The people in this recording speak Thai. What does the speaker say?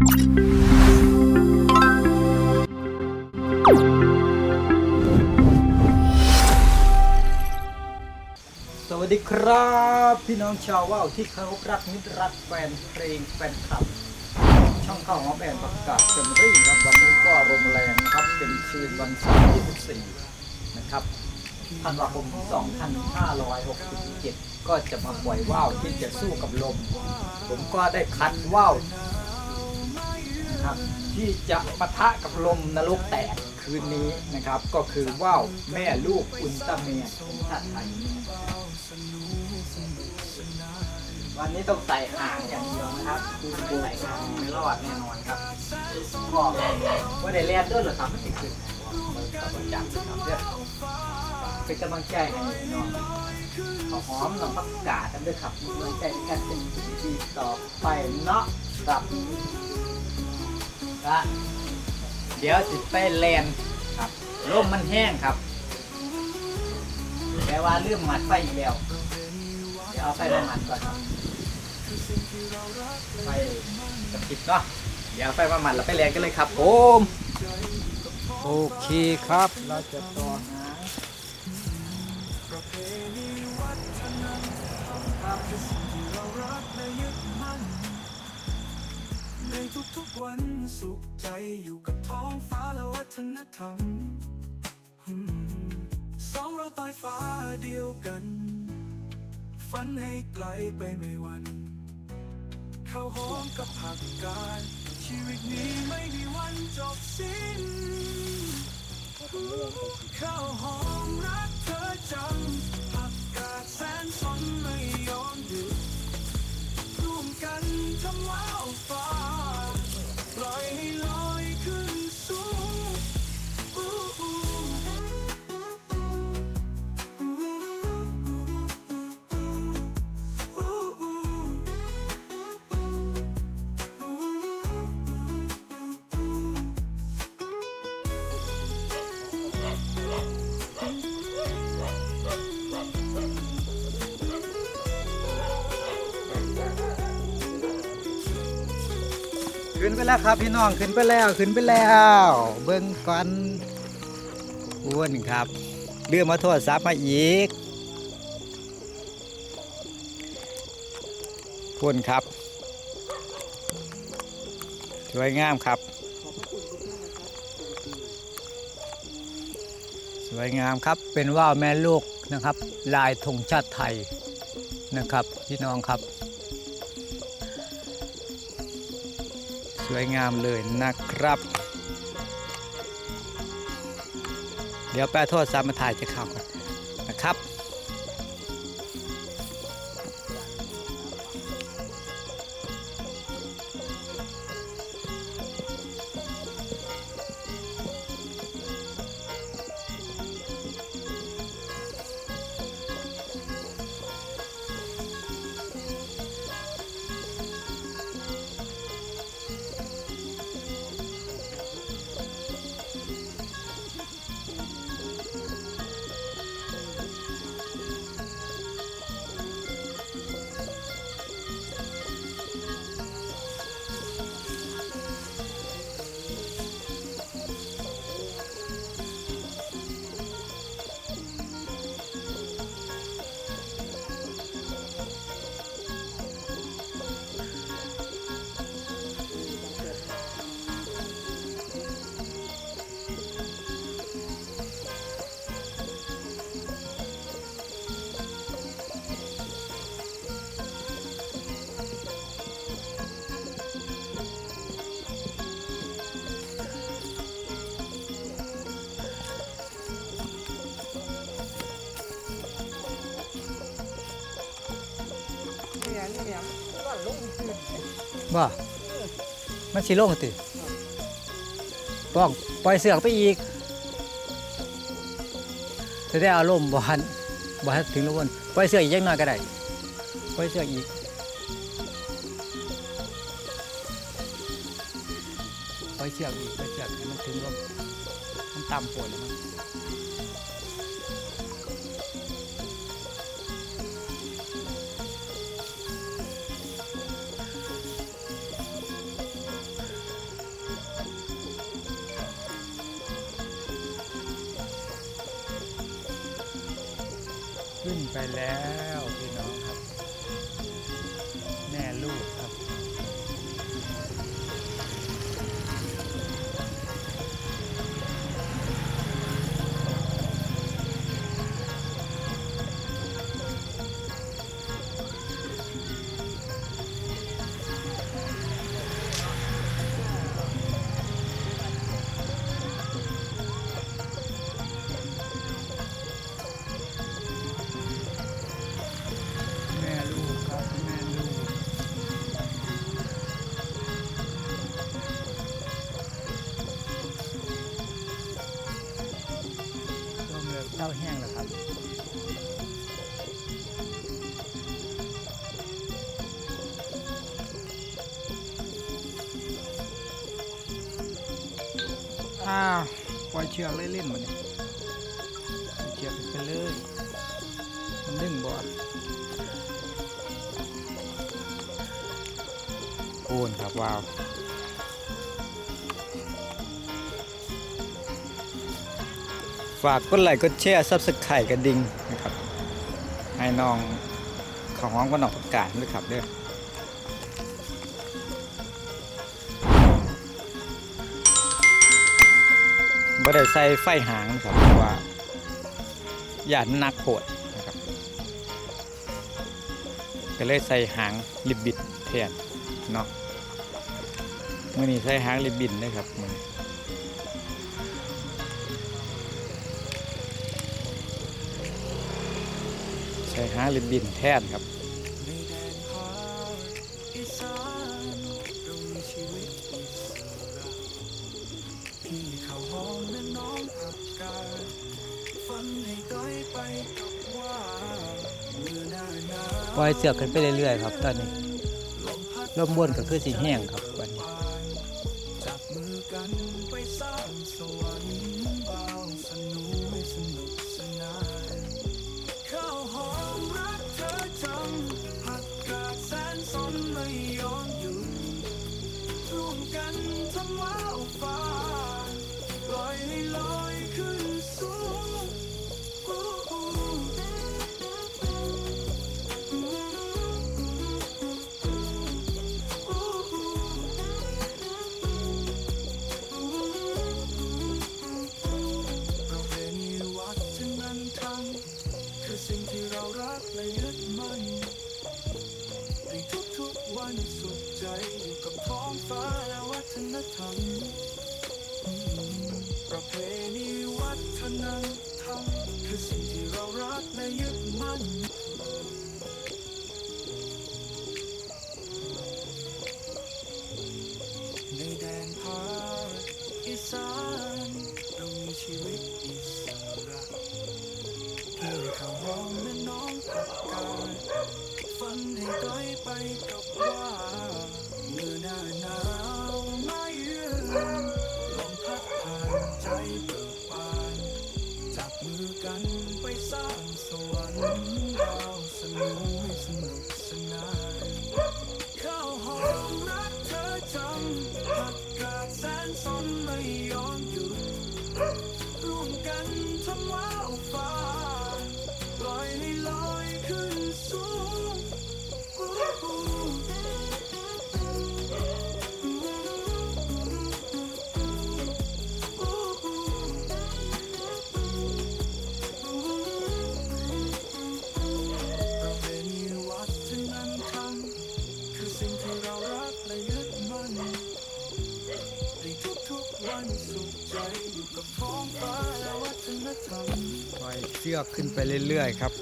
สวัสดีครับ พี่น้องชาวว่าวที่เคารพรักมิตรรักแฟนเพลงแฟนคลับ ช่องเข้าหอมแอนประกาศเป็นรี่ครับวันนี้ก็ลมแรงครับเป็นคืนวันเสาร์ที่14นะครับธันวาคม2567 ก็จะมาปล่อยว่าวที่จะสู้กับลม ผมก็ได้คัดว่าว นะครับ ที่จะปะทะกับลมนรกแตกคืนนี้นะครับ ก็คือว่าวแม่ลูกอุลตร้าแมนของชาติไทยวันนี้ต้องใส่หางอย่างเดียวนะครับคือใส่หางไม่รอดแน่นอนครับก็ว่าได้เรียนด้วยเหรอครับไม่ติดขึ้นนะครับประจักษ์ครับเพื่อเป็นกำลังใจให้น้องขอหอมน้องประกาศกันด้วยครับกำลังใจในการเป็นดีต่อไปเนาะครับ ก็เดี๋ยวสิไปเรียนครับลมมันแห้งครับ แต่ว่าเรื่องหมัดไฟอีกแล้ว เดี๋ยวเอาไฟมาหมัดก่อนครับไฟกับติดเนาะเดี๋ยวไฟมาหมัดเราไปแรงกันเลยครับผมโอเคครับ เราจะต่อหางครับในทุกๆ วันสุขใจอยู่กับท้องฟ้าและวัฒนธรรมสองเราใต้ฟ้าเดียวกัน ฝันให้ไกลไปไม่วันเข้าห้องกับผักกาดชีวิตนี้ไม่มีวันจบสิ้นเข้าห้องรักเธอจังผักกาดแสนสนไม่ยอมหยุดร่วมกันทำว้าวฟ้า ปล่อยให้ล ขึ้นไปแล้วครับพี่น้องขึ้นไปแล้วขึ้นไปแล้ว เบิ้งก่อนอ้วนครับเรื่องมาโทษซับมาอีกอ้วนครับสวยงามครับ สวยงามครับเป็นว่าวแม่ลูกนะครับ ลายธงชาติไทยนะครับพี่น้องครับ วยงามเลยนะครับ เดี๋ยวแปรโทษซามาถ่ายจะเข้ากันนะครับ ว่ามันสิโล่งติป้องปล่อยเสือกไปอีกจะได้อารมณ์บ่หันบ่หันถึงลวนปล่อยเสือกอีกยังน้อยก็ได้ปล่อยเสือกอีกปล่อยเสือกอีกปล่อยเสือกให้มันถึงลมมันต่ำปวดแล้วมั ขึ้นไปแล้ว อ้าวปล่อยเชือกเล่นๆมันเชือกไปเลย มันดึงบอดปูนครับว้าวฝากกดไลค์กดแชร์ซับสไครต์กระดิ่งนะครับ ให้น้องเขาห้องก็นอกประกาศด้วยครับเด้อ บ่ได้ใส่ไฟหางนะครับเพราะว่าหยาดนักโหดนะครับก็เลยใส่หางลิบบิดแทนเนาะมื่อนี้ใส่หางลิบบินด้วยครับมือนใส่หางลิบบินแทนครับ ปล่อยเสือกขึ้นไปเรื่อยๆครับ ตอนนี้ลมพัดลมบนก็คือสีแห้งครับวันนี้จับมือกันไปสร้า ฒนธรรมประเพณีวัฒนธรรมคือสิ่งที่เรารักและยึดมั่นในแดนภาคอีสานเรามีชีวิตอิสระเพื่อข้าวหอมและน้องผักกาดฝันให้ไกลไปกับ มือกันไปสร้างสวรรค์ดาวสนุกสนุกสนานข้าวหอมรักเธอจังผักกาดแสนสนไม่ยอมหยุดร่วมกันทำว้าวฟ้าปล่อยให้ลอยขึ้นสูง ปล่อยเชือกขึ้นไปเรื่อยๆครับ